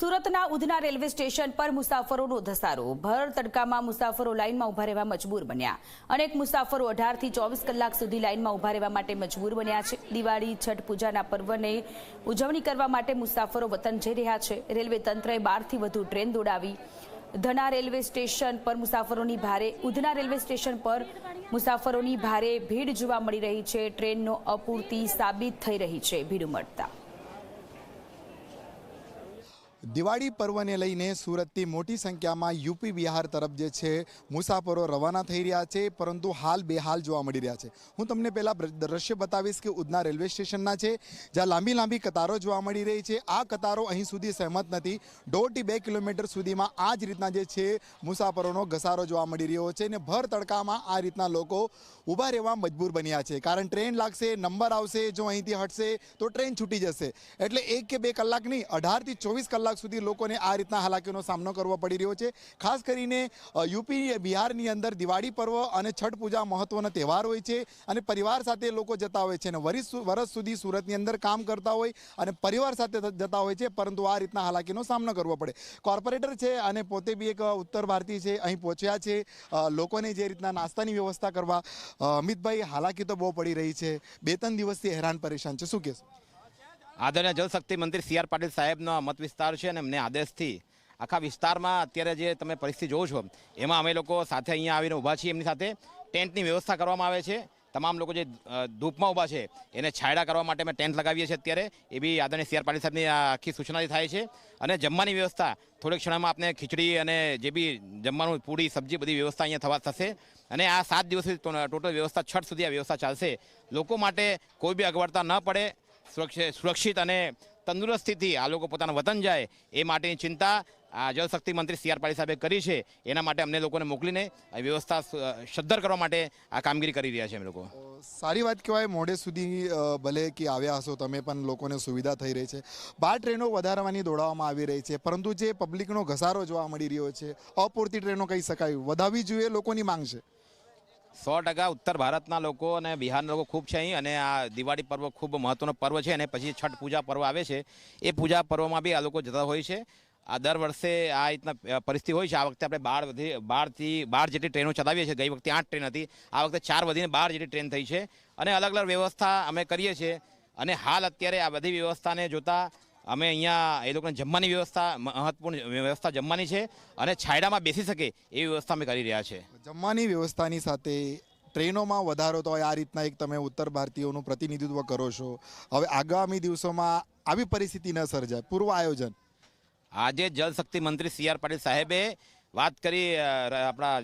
સુરતના Udhna railway station પર મુસાફરોનો ધસારો. ભર તડકામાં મુસાફરો લાઇનમાં ઊભા રહેવા મજબૂર બન્યા અનેક મુસાફરો અઢારથી ચોવીસ કલાક સુધી લાઇનમાં ઊભા રહેવા માટે મજબૂર બન્યા છે. દિવાળી, છઠ પૂજાના પર્વને ઉજવણી કરવા માટે મુસાફરો વતન જઈ રહ્યા છે. રેલવે તંત્રએ બારથી વધુ ટ્રેન દોડાવી. ધના રેલવે સ્ટેશન પર મુસાફરોની ભારે, ઉધના રેલવે સ્ટેશન પર મુસાફરોની ભારે ભીડ જોવા મળી રહી છે. ટ્રેનનો અપૂરતી સાબિત થઈ રહી છે ભીડ ઉમટતા. દિવાળી પર્વને લઈને સુરતથી મોટી સંખ્યામાં યુપી, બિહાર તરફ જે છે, મુસાફરો રવાના થઈ રહ્યા છે, પરંતુ હાલ બેહાલ જોવા મળી રહ્યા છે. હું તમને પહેલાં દ્રશ્ય બતાવીશ કે ઉધના રેલવે સ્ટેશનના છે, જ્યાં લાંબી લાંબી કતારો જોવા મળી રહી છે. આ કતારો અહીં સુધી સહેમત નથી. દોઢથી બે કિલોમીટર સુધીમાં આ જ રીતના જે છે, મુસાફરોનો ઘસારો જોવા મળી રહ્યો છે અને ભર તડકામાં આ રીતના લોકો ઊભા રહેવા મજબૂર બન્યા છે. કારણ ટ્રેન લાગશે, નંબર આવશે, જો અહીંથી હટશે, તો ટ્રેન છૂટી જશે. એટલે એક કે બે કલાક નહીં, અઢારથી ચોવીસ કલાક સુધી લોકોને આ રીતના હાલાકીનો સામનો કરવો પડી રહ્યો છે. ખાસ કરીને યુપી બિહારની અંદર દિવાળી પર્વ અને છઠ પૂજા મહત્વનો તહેવાર હોય છે અને પરિવાર સાથે લોકો જતા હોય છે અને વરિસ વર્ષ સુધી સુરતની અંદર કામ કરતા હોય અને પરિવાર સાથે જતા હોય છે, પરંતુ આ રીતના હાલાકીનો સામનો કરવો પડે. કોર્પોરેટર છે અને પોતે બી એક ઉત્તર ભારતીય છે, અહીં પહોંચ્યા છે. લોકોને જે રીતના નાસ્તાની વ્યવસ્થા કરવા અમિતભાઈ, હાલાકી તો બહુ પડી રહી છે. બે ત્રણ દિવસથી હેરાન પરેશાન છે. શું કહેશો? આદરણીય જલશક્તિ મંત્રી સી આર પાટીલ સાહેબનો મત વિસ્તાર છે અને એમને આદેશથી આખા વિસ્તારમાં અત્યારે જે તમે પરિસ્થિતિ જોવો છો, એમાં અમે લોકો સાથે અહીંયા આવીને ઊભા છીએ. એમની સાથે ટેન્ટની વ્યવસ્થા કરવામાં આવે છે. તમામ લોકો જે ધૂપમાં ઊભા છે, એને છાયડા કરવા માટે અમે ટેન્ટ લગાવીએ છીએ અત્યારે. એ બી આદરણીય સી આર પાટીલ સાહેબની આખી સૂચનાથી થાય છે. અને જમવાની વ્યવસ્થા, થોડીક ક્ષણમાં આપણે ખીચડી અને જે બી જમવાનું, પૂરી, સબ્જી બધી વ્યવસ્થા અહીંયા થવા થશે. અને આ સાત દિવસ સુધી ટોટલ વ્યવસ્થા, છઠ સુધી આ વ્યવસ્થા ચાલશે. લોકો માટે કોઈ બી અગવડતા ન પડે. સુરક્ષિત અને તંદુરસ્તીથી આ લોકો પોતાના વતન જાય એ માટેની ચિંતા આ જલશક્તિ મંત્રી સી આર પાટીલ સાહેબે કરી છે. એના માટે અમને લોકોને મોકલીને વ્યવસ્થા સદ્ધર કરવા માટે આ કામગીરી કરી રહ્યા છે અમે લોકો. સારી વાત કહેવાય મોડે સુધી ભલે કે આવ્યા હશો તમે પણ લોકોને સુવિધા થઈ રહી છે. બાર ટ્રેનો વધારવાની દોડાવવામાં આવી રહી છે, પરંતુ જે પબ્લિકનો ઘસારો જોવા મળી રહ્યો છે, અપૂરતી ટ્રેનો કહી શકાય, વધારવી જોઈએ લોકોની માંગ છે. સો ટકા ઉત્તર ભારતના લોકો અને બિહારના લોકો ખૂબ છે અહીં અને આ દિવાળી પર્વ ખૂબ મહત્ત્વનો પર્વ છે અને પછી છઠ પૂજા પર્વ આવે છે. એ પૂજા પર્વમાં બી આ લોકો જતા હોય છે. આ દર વર્ષે આ રીતના પરિસ્થિતિ હોય છે. આ વખતે આપણે બાર વધી, બારથી, બાર જેટલી ટ્રેનો ચલાવીએ છીએ. ગઈ વખતે આઠ ટ્રેન હતી. આ વખતે ચાર વધીને બાર જેટલી ટ્રેન થઈ છે. અને અલગ અલગ વ્યવસ્થા અમે કરીએ છીએ. અને હાલ અત્યારે આ બધી વ્યવસ્થાને જોતા અમે અહીંયા એ લોકોને જમવાની વ્યવસ્થા મહત્વપૂર્ણ વ્યવસ્થા જમવાની છે અને છાયડામાં બેસી શકે એવી વ્યવસ્થા અમે કરી રહ્યા છે. જમવાની વ્યવસ્થાની સાથે ટ્રેનોમાં વધારો તો આ રીતના એક તમે ઉત્તર ભારતીયોનું પ્રતિનિધિત્વ કરો છો. હવે આગામી દિવસોમાં આવી પરિસ્થિતિ ન સર્જાય. પૂર્વ આયોજન. આજે જલશક્તિ મંત્રી સી આર પાટીલ સાહેબે વાત કરી આપણા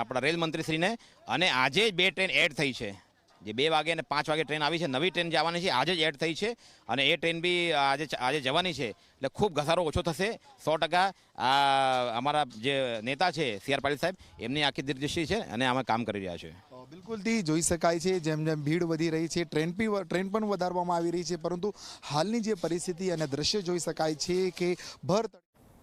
આપણા રેલ મંત્રીશ્રીને અને આજે જ બે ટ્રેન એડ થઈ છે. જે બે વાગે અને પાંચ વાગે ટ્રેન આવી છે. નવી ટ્રેન જવાની છે, આજે જ એડ થઈ છે અને એ ટ્રેન બી આજે આજે જવાની છે. એટલે ખૂબ ઘસારો ઓછો થશે. સો ટકા અમારા જે નેતા છે, સી આર પાટીલ સાહેબ, એમની આખી દિગ્દર્શી છે અને અમે કામ કરી રહ્યા છે. બિલકુલથી જોઈ શકાય છે, જેમ જેમ ભીડ વધી રહી છે, ટ્રેન બી ટ્રેન પણ વધારવામાં આવી રહી છે, પરંતુ હાલની જે પરિસ્થિતિ અને દ્રશ્ય જોઈ શકાય છે કે ભર